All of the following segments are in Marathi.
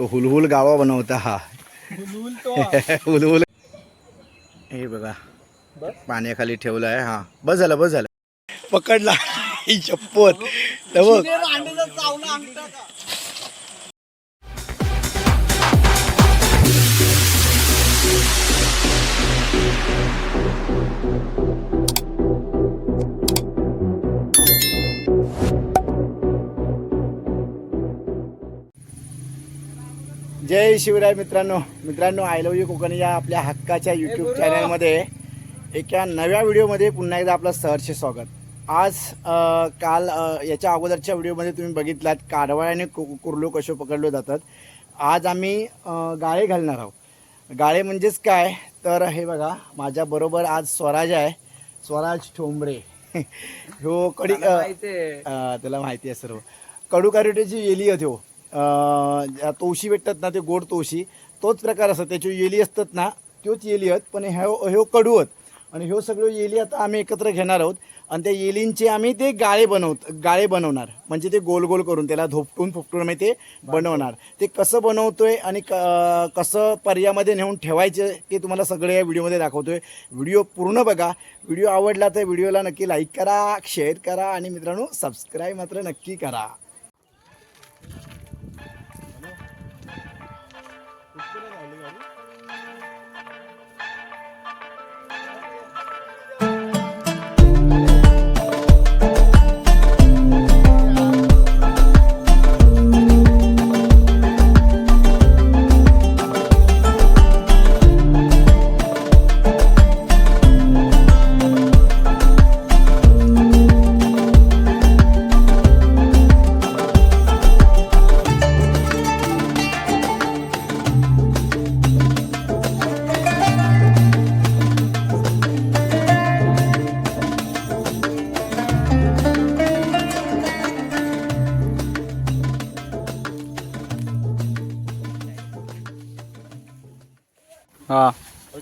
तो हुलहुल गावा बनवता हा. हुलहुल हे. बघा. पाण्याखाली ठेवलं आहे हा. बस झालं बस झालं. पकडला. चप्पत तर बघ. जय शिवराय मित्रांनो. मित्रांनो आय लव्ह यू कोकण या आपल्या हक्काच्या यूट्यूब चॅनलमध्ये एका नव्या व्हिडिओमध्ये पुन्हा एकदा आपलं सहर्ष स्वागत. आज काल याच्या अगोदरच्या व्हिडिओमध्ये तुम्ही बघितलात कारवाळ आणि कु कुर्लो कसे पकडले जातात. आज आम्ही गाळे घालणार आहोत. गाळे म्हणजेच काय? तर हे बघा माझ्याबरोबर आज स्वराज आहे. स्वराज ठोंबरे. ह्यो कडी त्याला माहिती आहे. सर्व कडू कारोट्याची येली आहे अ, ज्या तवशी भेटतात ना ते गोड तवशी तोच प्रकार असतात. त्याच्यो येली असतात ना त्योच येली आहेत पण ह्यो हो- ह्यो हो कडू आहेत. आणि ह्यो सगळं येली आता आम्ही एकत्र घेणार आहोत. आणि त्या येलींचे आम्ही ते गाळे बनवत गाळे बनवणार. म्हणजे ते गोल गोल करून त्याला धोपटून फुपटून आम्ही ते बनवणार. ते कसं बनवतोय आणि क कसं पर्यामध्ये नेऊन ठेवायचे ते तुम्हाला सगळे या व्हिडिओमध्ये दाखवतोय. व्हिडिओ पूर्ण बघा. व्हिडिओ आवडला तर व्हिडिओला नक्की लाईक करा शेअर करा आणि मित्रांनो सबस्क्राईब मात्र नक्की करा.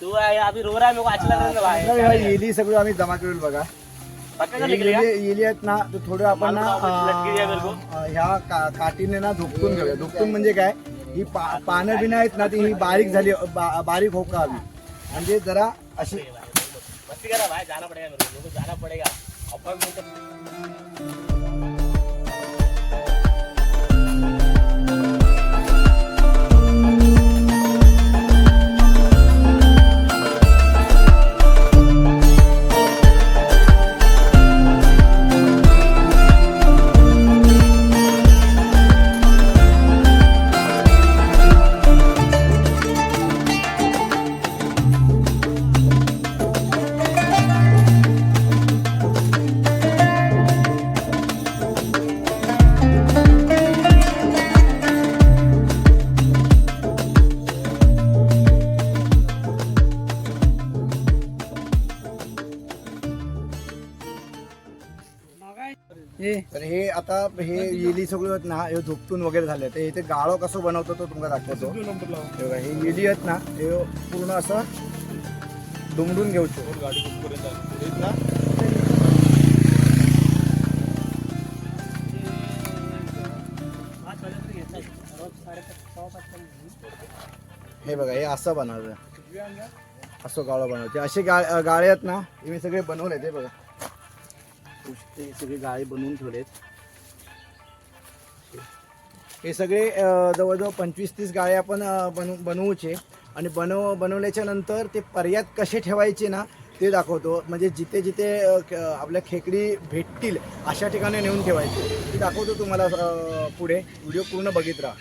तू आहे अभी रो रहा है मेरे को अच्छा लग रहा है भाई तर ह्या येली सगळं आम्ही जमा करेल बघा. येली येली आहेत ना तर थोडं आपण ना लटकी द्या. अं, ह्या का- काठीने ना धुपटून घेऊया. धुपटून म्हणजे काय? ही पा- पानं बिनं आहेत ना ती ही बारीक झाली बा- बारीक हो हवी म्हणजे जरा अशी मस्ती करा भाई जाना पड़ेगा मेरे को जाना पड़ेगा मतलब आता हे येली सगळं आहेत ना हे धुपटून वगैरे झाले तर इथे गाळो कसं बनवतो तो तुम्हाला दाखवतो. हे बघा, हे येली आहेत ना हे पूर्ण असं दुमडून घेऊचो हे बघा हे असं बनवलं असं गाळं बनवते असे गा गाळे आहेत ना हे मी सगळे बनवले ते बघा. ते सगळे गाळे बनवून ठेवलेत. हे सगळे जवळजवळ पंचवीस तीस गाळे आपण बनवू बनवूचे. आणि बनव बनवल्याच्या नंतर ते पर्यात कसे ठेवायचे ना ते दाखवतो. म्हणजे जिथे जिथे आपल्या खेकडी भेटतील अशा ठिकाणी नेऊन ठेवायचे. ते दाखवतो तुम्हाला पुढे. व्हिडिओ पूर्ण बघित राहा.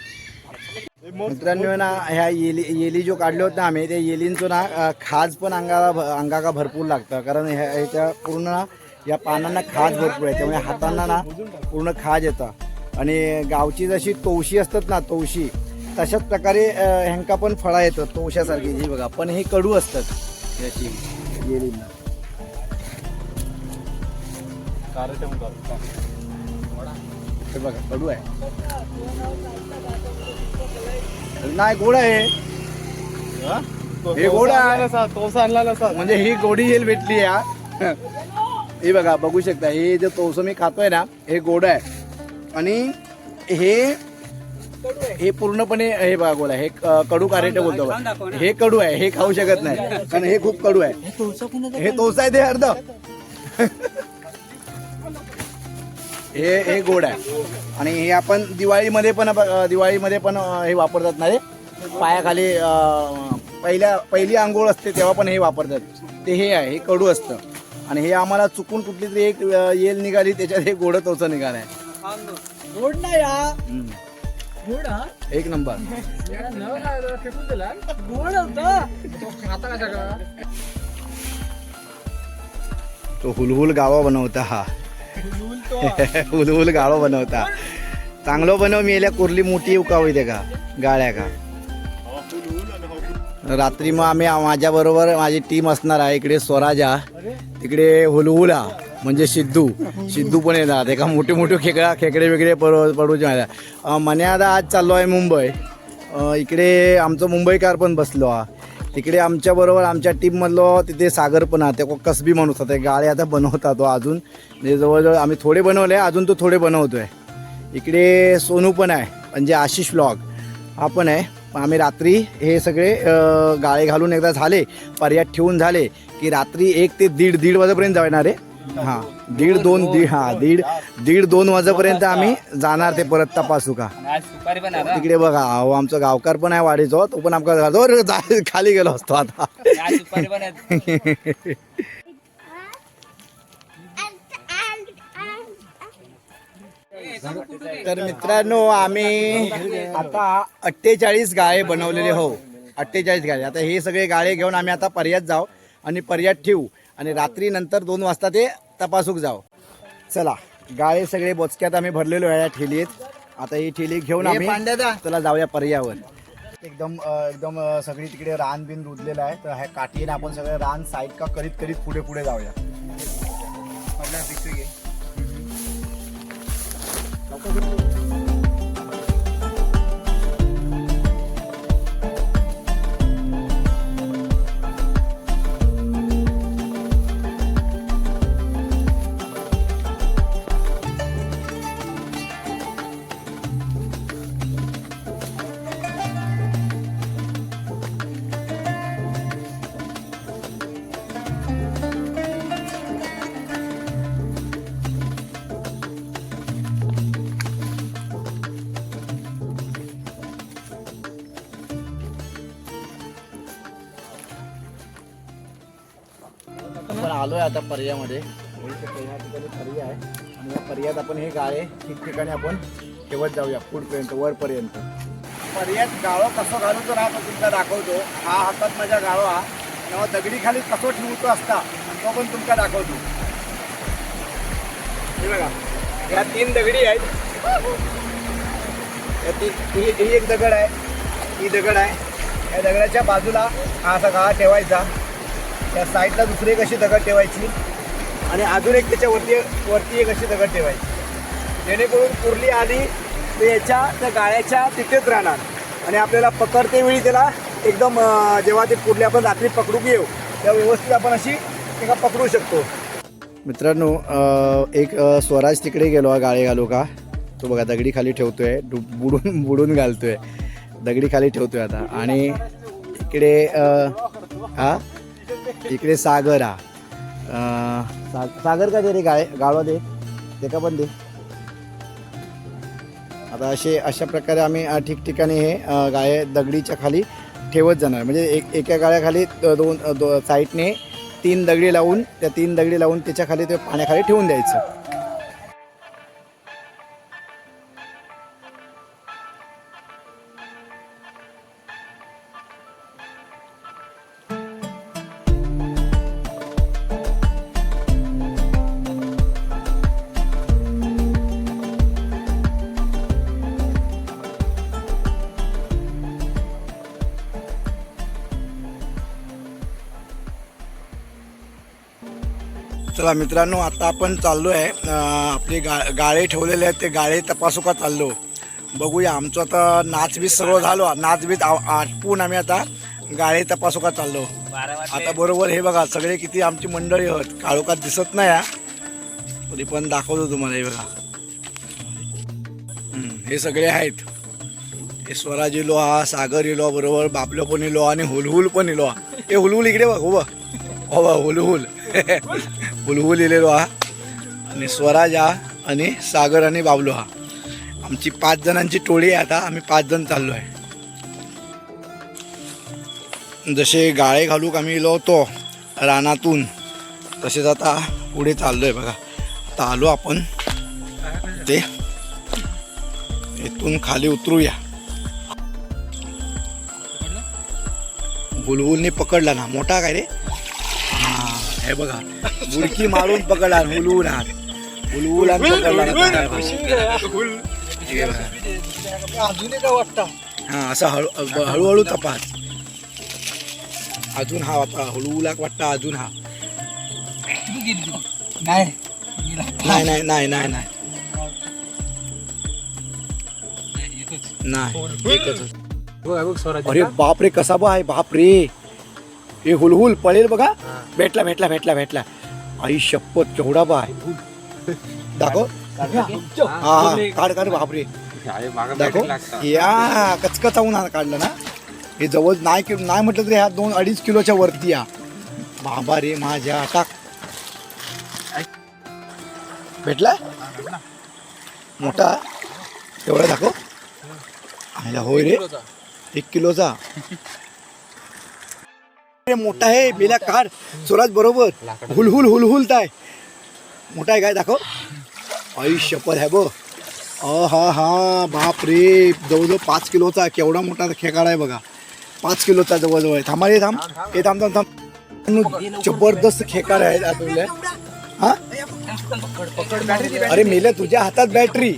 मित्रांनो ना ह्या येली येली जो काढले होते ना आम्ही त्या येलींचं ना खाज पण अंगाला अंगाला भरपूर लागतं. कारण ह्या ह्याच्या पूर्ण या पानांना खाज भरपूर आहे. त्यामुळे हातांना ना पूर्ण खाज येतं. आणि गावची जशी तवशी असतात ना तवशी तशाच प्रकारे ह्यांका पण फळा येतं तवशासारखी ही बघा. पण हे कडू असतात. याची. येलींना हे बघा कडू आहे. नाही गोड आहे. हे? गोड आहे. म्हणजे ही गोडी येल भेटली या. हे बघा बघू शकता. हे जे तोस मी खातोय ना हे गोड आहे. आणि हे हे पूर्णपणे हे बघा गोल आहे हे कडू कारेटे बोलतो. हे कडू आहे हे खाऊ शकत नाही. कारण हे खूप कडू आहे. हे तोसा आहे ते अर्ध. हे हे गोड आहे. आणि हे आपण दिवाळीमध्ये पण दिवाळीमध्ये पण हे वापरतात ना रे. पायाखाली पहिल्या पहिली आंघोळ असते तेव्हा पण हे वापरतात. ते हे आहे हे कडू असतं. आणि हे आम्हाला चुकून कुठली तरी एक येल निघाली त्याच्यात हे गोड तोचं निघालं आहे गोड नाही हा हम्म. गोड हा? एक नंबर. गोड होता. तो खाता का तो हुलहुल गावा बनवता हा. हुलहुल गावा बनवता. चांगलं बनव मी याला कुर्ली मोठी उकावी ते का? गाळ्या का? रात्री मग आम्ही माझ्या बरोबर माझी टीम असणार आहे. इकडे स्वराजा तिकडे हुलहुला म्हणजे सिद्धू. सिद्धू पण येणार. एका मोठे मोठे खेकडा खेकडे वेगळे पडू पडूचे मला मन्यादा आज चाललो आहे मुंबई. इकडे आमचं मुंबईकार पण बसलो हा. तिकडे आमच्याबरोबर आमच्या टीममधलो तिथे सागर पण आहे. ते कसबी माणूस होता. ते गाळे आता बनवता तो अजून. म्हणजे जवळजवळ आम्ही थोडे बनवले अजून तो थोडे बनवतोय. इकडे सोनू पण आहे. म्हणजे आशिष व्लॉग हा पण आहे. आम्ही रात्री हे सगळे गाळे घालून एकदा झाले. पर्यात ठेवून झाले की रात्री एक ते दीड दीड वाजेपर्यंत जाणार आहे. हां दीड दोन दीड हां दीड दीड दोन वाजेपर्यंत आम्ही जाणार ते परत तपासू का. आज सुपारी पण आला तिकडे बघा अहो आमचा गावकार पण आहे वाडीचो तो पण आमका जा- खाली गेलो असतो आता. आज पण तर मित्रांनो आम्ही आता अठ्ठेचाळीस गाळे बनवलेले हो. अठ्ठेचाळीस गाळे. आता हे सगळे गाळे घेऊन आम्ही आता पर्यात जाऊ आणि पर्यात ठेवू. आणि रात्री नंतर दोन वाजता ते तपासूक जाऊ चला गाळे सगळे बोचक्यात आम्ही भरलेलो आहे या ठेलीत. आता ही ठेली घेऊन आम्ही चला जाऊया पर्यावर. एकदम एकदम सगळी तिकडे रान बिन रुजलेलं आहे. तर ह्या काठीने आपण सगळं रान साईड का करीत करीत पुढे पुढे जाऊया. आलो आलोय आता पर्यामध्ये. पहिल्या ठिकाणी पर्याय आहे. आणि या पर्यायात आपण हे गाळे ठिकठिकाणी आपण ठेवत जाऊया पुढपर्यंत वरपर्यंत. पर्यायात गाळो कसं घालूचो ना तो तुमचा दाखवतो. हा हातात माझ्या गाळो हा तेव्हा दगडी खाली कसं ठेवतो असता तो पण तुमका दाखवतो. हे बघा ह्या तीन दगडी आहेत. या ती ही ही एक दगड आहे ही दगड आहे. या दगडाच्या बाजूला हा असा गाळा ठेवायचा. त्या साईडला दुसरी एक अशी दगड ठेवायची. आणि अजून एक त्याच्यावरती वरती एक अशी दगड ठेवायची. जेणेकरून कुर्ली आली तर याच्या त्या गाळ्याच्या तिथेच राहणार. आणि आपल्याला पकडते वेळी त्याला एकदम जेव्हा ते कुर्ली आपण रात्री पकडू येऊ त्या व्यवस्थित आपण अशी एका पकडू शकतो. मित्रांनो एक स्वराज तिकडे गेलो गाळे घालू का? तो बघा दगडी खाली ठेवतोय बुडून बुडून घालतोय. दगडी खाली ठेवतोय आता. आणि इकडे हा? इकडे सागर. हा अं, सा- सागर का दे रे गाळे गाळवा दे. ते का पण दे? आता असे अशा प्रकारे आम्ही ठिकठिकाणी हे गाय गाळे दगडीच्या खाली ठेवत जाणार. म्हणजे एक एका गाळ्याखाली दोन दो साईडने तीन दगडी लावून त्या तीन दगडी लावून त्याच्याखाली ते पाण्याखाली ठेवून द्यायचं. चला मित्रांनो आता आपण चाललो आहे आपले गा गाळे ठेवलेले आहेत ते गाळे तपासू का चाललो. बघूया आमचं आता नाचबीज सगळं झालो. नाचबीज आटपून आम्ही आता गाळे तपासू का चाललो. आता बरोबर हे बघा सगळे किती आमची मंडळी आहेत. काळोखात दिसत नाही हा. तरी पण दाखवतो तुम्हाला हे बघा. हे सगळे आहेत. हे स्वराज इलो हा सागर इलो बरोबर बाबलो पण इलो आणि हुलहुल पण इलो हे हुलहुल इकडे बघ हो हो बघ हुलहुल. बुलबुल इलेलो हा. आणि स्वराज हा आणि सागर आणि बाबलो हा. आमची पाच जणांची टोळी आहे आता आम्ही पाच जण चाललो आहे. जसे गाळे घालूक आम्ही गेलो होतो रानातून तसेच आता पुढे चाललो आहे बघा. आता आलो आपण. ते इथून खाली उतरूया. बुलबुलने पकडला ना मोठा काय रे? हा बघा. बुडकी मारून पकडला हुलहुल हात. हुलहुल आणि पकडला. हे. अजून वाटतं. हा असा हळू हळूहळू तपास. अजून हा आता हुलहुलाक वाटतं अजून हा. नाही. नाही नाही नाही नाही नाही. नाही एकच. अरे बाप रे कसा बा आहे बाप रे हे हुलहुल पळेल बघा. भेटला भेटला भेटला भेटला. आई शपथ केवढा बा आहे. दाखव. हा काढ काढ बाप रे दाखव. या कचकचावून हा काढलं ना. हे जवळ नाही किलो नाही म्हटलं तरी ह्या दोन अडीच किलोच्या वरती या. बाबा रे माझ्या टाक भेटला? मोठा. तेवढा दाखव. आयला होय रे. एक किलोचा. मोठा आहे मेला काढ. स्वराज बरोबर. हुलहुल हुलहुलताय. मोठा आहे काय? दाखव. आई शपथ आहे बघ. अहा हा हा बाप रे जवळजवळ पाच किलोचा केवढा मोठा खेकाड आहे बघा. पाच किलोचा जवळजवळ आहे. थांबा रे थांब. हे थांब थांब थांब. जबरदस्त खेकाड आहे आतमध्ये. हा? अरे मेल्या तुझ्या हातात बॅटरी.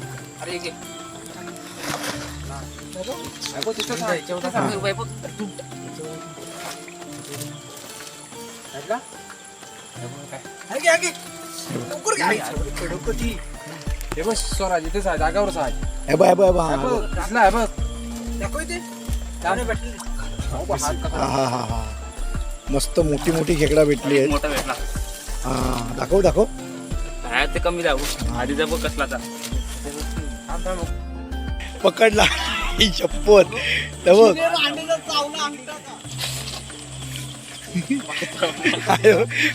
हे बघ स्वराज इथेच आहे जागावरच आहे हे बघ हे बघ हे बघ, हा, बघ, कसला आहे बघ. दाखव इथे. हो बघ, हात कसा- हा हा हा हा. मस्त मोठी मोठी खेकडा भेटली आहेत मोठा भेटला. हा दाखव दाखव. ते कमी जाऊ. आधी जा बघ कसला आता थांब, थांब. पकडला. ही शपथ तर बघ.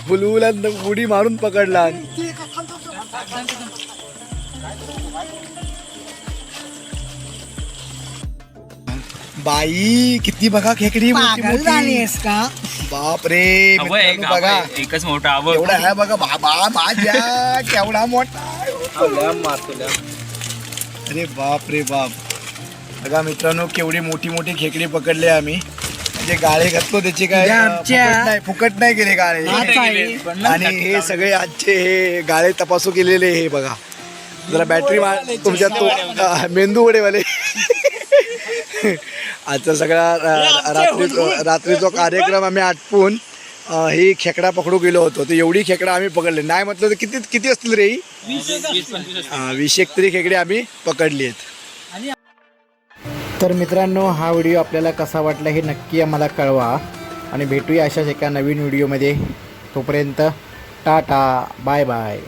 बुलबुलांना उडी मारून पकडला बाई किती बघा खेकडी मोठी मोठी. का बाप रे मित्रांनो बघा एकच मोठा अबो. एवढा आहे बघा बाबा माझ्या केवढा मोठा अरे बाप रे बाप बघा मित्रांनो केवढी मोठी मोठी खेकडी पकडले आम्ही म्हणजे गाळे घातलो त्याचे काय उद्या अं, आमच्या- फुकट नाही फुकट नाही गेले गाळे आणि हे सगळे आजचे हे गाळे तपासू केलेले हे बघा जरा बॅटरी मार तुमच्या तो अं, मेंदू वडेवाले आजचा सगळा अं, रात्री रात्रीचा कार्यक्रम आम्ही आटपून अं, ही खेकडा पकडू गेलो होतो तर एवढी खेकडा आम्ही पकडले नाही म्हटलं तर किती किती असतील रे ही हा, वीस एक तरी खेकडे आम्ही पकडली आहेत तर मित्रांनो हा व्हिडिओ आपल्याला कसा वाटला हे नक्की आम्हाला कळवा. आणि भेटूया अशाच एका नवीन व्हिडिओमध्ये. तोपर्यंत टाटा बाय बाय.